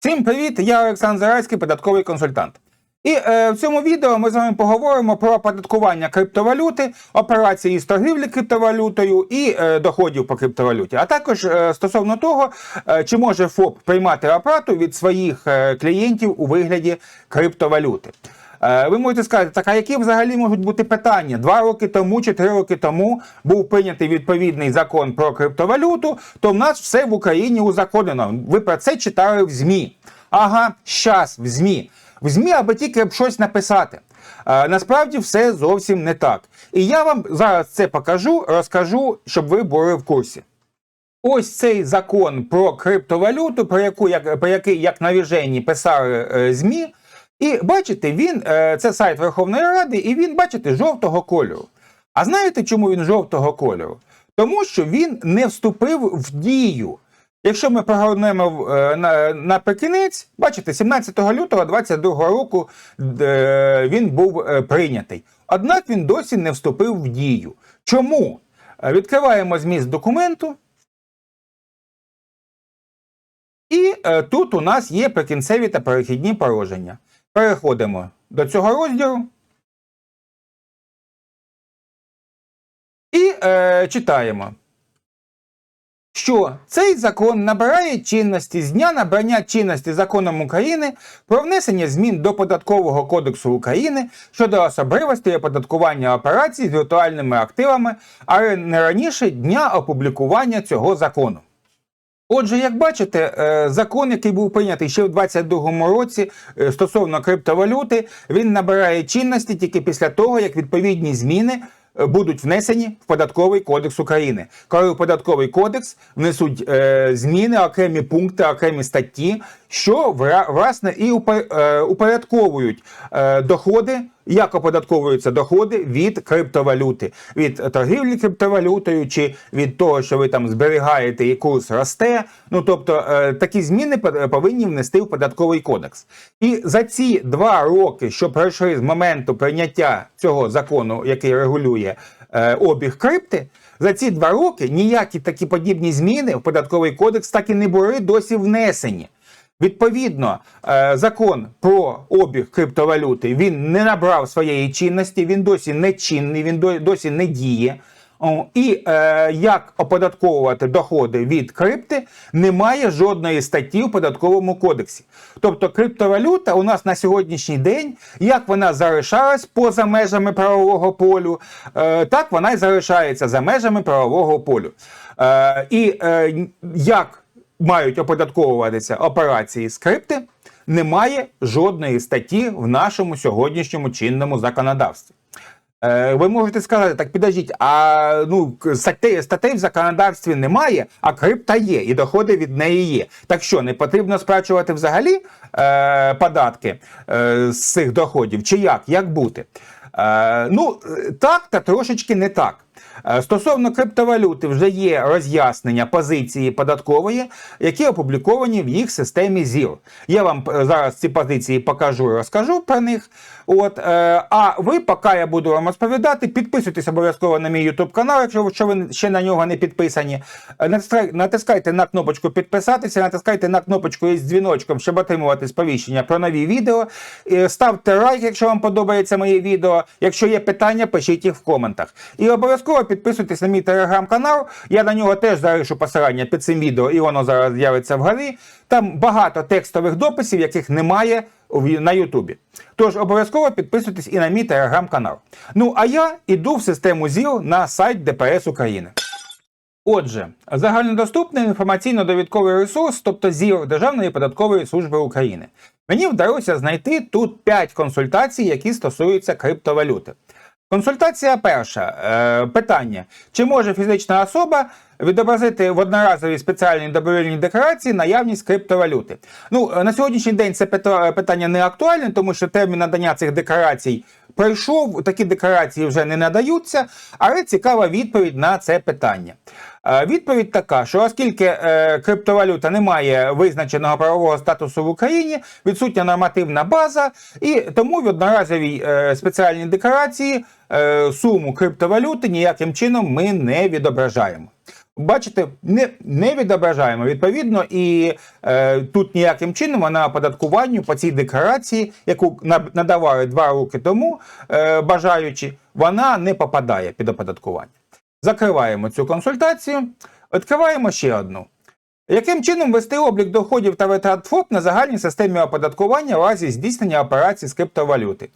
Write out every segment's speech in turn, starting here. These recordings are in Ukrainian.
Всім привіт! Я Олександр Зарайський, податковий консультант. І е, в цьому відео ми з вами поговоримо про оподаткування криптовалюти, операції з торгівлі криптовалютою і е, доходів по криптовалюті. А також е, стосовно того, е, чи може ФОП приймати оплату від своїх е, клієнтів у вигляді криптовалюти. Е, Ви можете сказати, так а які взагалі можуть бути питання? Два роки тому чи три роки тому був прийнятий відповідний закон про криптовалюту, то в нас все в Україні узаконено. Ви про це читали в ЗМІ. Ага, щас в ЗМІ. В ЗМІ, аби тільки б щось написати. Е, насправді все зовсім не так. І я вам зараз це покажу, розкажу, щоб ви були в курсі. Ось цей закон про криптовалюту, про яку як про який як навіжені писали е, ЗМІ. І бачите, він е, це сайт Верховної Ради, і він, бачите, жовтого кольору. А знаєте, чому він жовтого кольору? Тому що він не вступив в дію. Якщо ми прогорнемо е, на, наприкінець, бачите, 17 лютого 2022 року е, він був прийнятий. Однак він досі не вступив в дію. Чому? Відкриваємо зміст документу. І тут у нас є прикінцеві та перехідні положення. Переходимо до цього розділу. І е, читаємо, що цей закон набирає чинності з дня набрання чинності законом України про внесення змін до Податкового кодексу України щодо особливостей оподаткування операцій з віртуальними активами, але не раніше дня опублікування цього закону. Отже, як бачите, е, закон, який був прийнятий ще в 2022 році е, стосовно криптовалюти, він набирає чинності тільки після того, як відповідні зміни е, будуть внесені в податковий кодекс України. Коли в податковий кодекс внесуть зміни, окремі пункти, окремі статті, що власне і е, упорядковують е, доходи. Як оподатковуються доходи від криптовалюти, від торгівлі криптовалютою, чи від того, що ви там зберігаєте і курс росте. Ну тобто е, такі зміни пов- повинні внести в податковий кодекс. І за ці два роки, що пройшли з моменту прийняття цього закону, який регулює обіг крипти, за ці два роки ніякі такі подібні зміни в податковий кодекс так і не були досі внесені. Відповідно, е, закон про обіг криптовалюти він не набрав своєї чинності, він досі не чинний, він досі не діє. І е, як оподатковувати доходи від крипти, немає жодної статті в податковому кодексі. Тобто криптовалюта у нас на сьогоднішній день, як вона залишалась поза межами правового полю, е, так вона й залишається за межами правового полю. І як мають оподатковуватися операції з крипти, немає жодної статті в нашому сьогоднішньому чинному законодавстві. Е, ви можете сказати, так підождіть, а ну статей, статей в законодавстві немає, а крипта є, і доходи від неї є. Так що не потрібно сплачувати взагалі е, податки е, з цих доходів? Чи як? Як бути? Е, ну, е, так та трошечки не так. Е, Стосовно криптовалюти вже є роз'яснення позиції податкової, які опубліковані в їх системі ЗІР. Я вам е, зараз ці позиції покажу і розкажу про них. От, е, а ви, поки я буду вам розповідати, підписуйтесь обов'язково на мій YouTube канал, якщо ви- ще на нього не підписані. Натискайте на кнопочку підписатися, натискайте на кнопочку із дзвіночком, щоб отримувати сповіщення про нові відео. Ставте лайк, якщо вам подобається моє відео. Якщо є питання, пишіть їх в коментах. І обов'язково підписуйтесь на мій телеграм-канал. Я на нього теж залишу посилання під цим відео, і воно зараз з'явиться вгорі. Там багато текстових дописів, яких немає на Ютубі. Тож обов'язково підписуйтесь і на мій телеграм-канал. Ну а я іду в систему ЗІЛ на сайт ДПС України. Отже, загальнодоступний інформаційно-довідковий ресурс, тобто ЗІР Державної податкової служби України. Мені вдалося знайти тут 5 консультацій, які стосуються криптовалюти. Консультація перша. Е, питання: чи може фізична особа відобразити в одноразовій спеціальній добровільній декларації наявність криптовалюти? Ну, е, на сьогоднішній день це питання не актуальне, тому що термін надання цих декларацій пройшов, такі декларації вже не надаються, але цікава відповідь на це питання. Е, Відповідь така, що оскільки е, криптовалюта не має визначеного правового статусу в Україні, відсутня нормативна база, і тому в одноразовій е, спеціальній декларації суму криптовалюти ніяким чином ми не відображаємо. бачите, не, не відображаємо. Відповідно, і е, тут ніяким чином вона оподаткуванню по цій декларації, яку надавали два роки тому, е, бажаючи, вона не попадає під оподаткування. Закриваємо цю консультацію, відкриваємо ще одну. Яким чином вести облік доходів та витрат ФОП на загальній системі оподаткування в разі здійснення операцій з криптовалюти?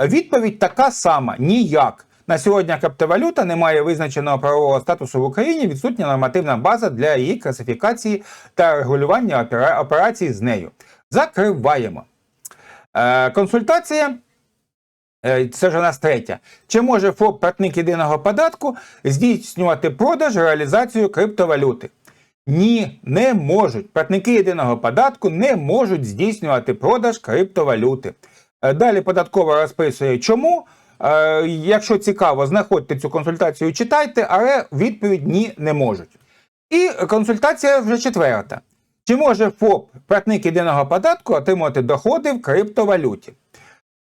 Відповідь така сама: ніяк. На сьогодні криптовалюта не має визначеного правового статусу в Україні, відсутня нормативна база для її класифікації та регулювання операцій з нею. Закриваємо. Е, консультація. Е, Це ж у нас третя. Чи може ФОП платник єдиного податку здійснювати продаж реалізацію криптовалюти? Ні, не можуть. Платники єдиного податку не можуть здійснювати продаж криптовалюти. Е, Далі податкова розписує, чому. Е, Якщо цікаво, знаходьте цю консультацію, читайте, але відповідь ні не можуть. І консультація вже четверта. Чи може ФОП, платник єдиного податку, отримувати доходи в криптовалюті?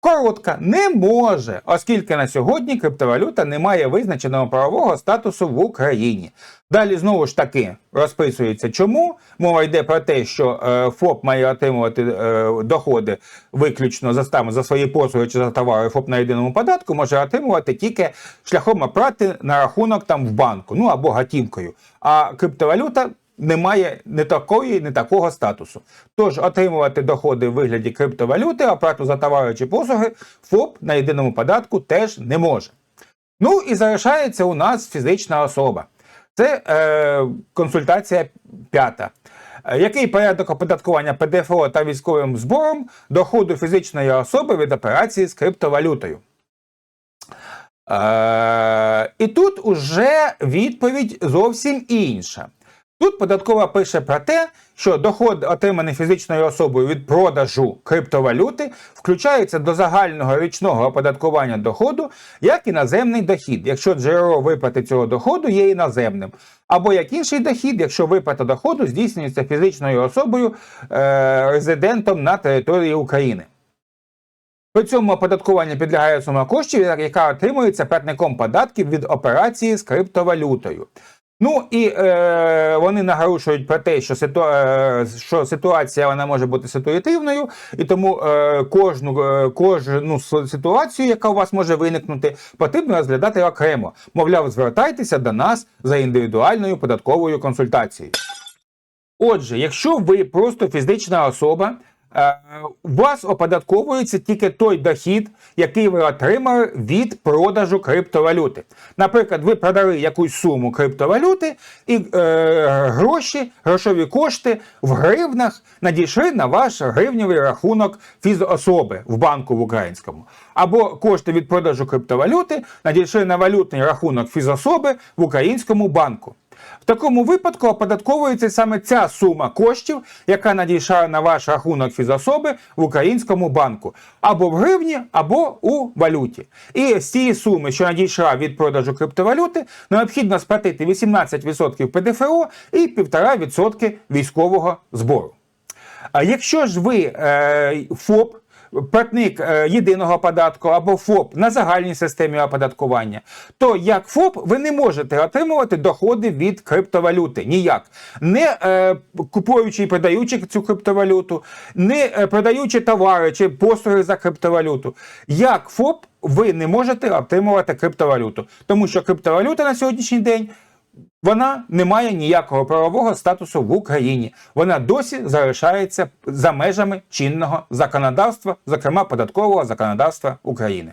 Коротка, не може, оскільки на сьогодні криптовалюта не має визначеного правового статусу в Україні. Далі знову ж таки розписується, чому мова йде про те, що е, ФОП має отримувати е, доходи виключно за, там, за свої послуги чи за товари ФОП на єдиному податку, може отримувати тільки шляхом оплати на рахунок там в банку, ну або готівкою. А криптовалюта не має не такої, не такого статусу. Тож отримувати доходи в вигляді криптовалюти, оплату за товари чи послуги ФОП на єдиному податку теж не може. Ну і залишається у нас фізична особа. Це е, консультація п'ята. Е, Який порядок оподаткування ПДФО та військовим збором доходу фізичної особи від операції з криптовалютою? Е, і тут уже відповідь зовсім інша. Тут податкова пише про те, що доход, отриманий фізичною особою від продажу криптовалюти, включається до загального річного оподаткування доходу як іноземний дохід, якщо джерело виплати цього доходу є іноземним, або як інший дохід, якщо виплата доходу здійснюється фізичною особою е, резидентом на території України. При цьому оподаткування підлягає сума коштів, яка отримується платником податків від операції з криптовалютою. Ну і е, вони наголошують про те, що, ситу, е, що ситуація вона може бути ситуативною, і тому е, кожну, е, кожну ситуацію, яка у вас може виникнути, потрібно розглядати окремо. Мовляв, звертайтеся до нас за індивідуальною податковою консультацією. Отже, якщо ви просто фізична особа, у вас оподатковується тільки той дохід, який ви отримали від продажу криптовалюти. Наприклад, ви продали якусь суму криптовалюти, і е, гроші, грошові кошти в гривнах надійшли на ваш гривневий рахунок фізособи в банку в українському. Або кошти від продажу криптовалюти надійшли на валютний рахунок фізособи в українському банку. В такому випадку оподатковується саме ця сума коштів, яка надійшла на ваш рахунок фізособи в українському банку, або в гривні, або у валюті. І з цієї суми, що надійшла від продажу криптовалюти, необхідно сплатити 18% ПДФО і 1,5% військового збору. А якщо ж ви е, ФОП, платник е, єдиного податку або ФОП на загальній системі оподаткування, то як ФОП ви не можете отримувати доходи від криптовалюти ніяк. Не е, купуючи і продаючи цю криптовалюту, не е, продаючи товари чи послуги за криптовалюту. Як ФОП ви не можете отримувати криптовалюту, тому що криптовалюта на сьогоднішній день вона не має ніякого правового статусу в Україні. Вона досі залишається за межами чинного законодавства, зокрема податкового законодавства України.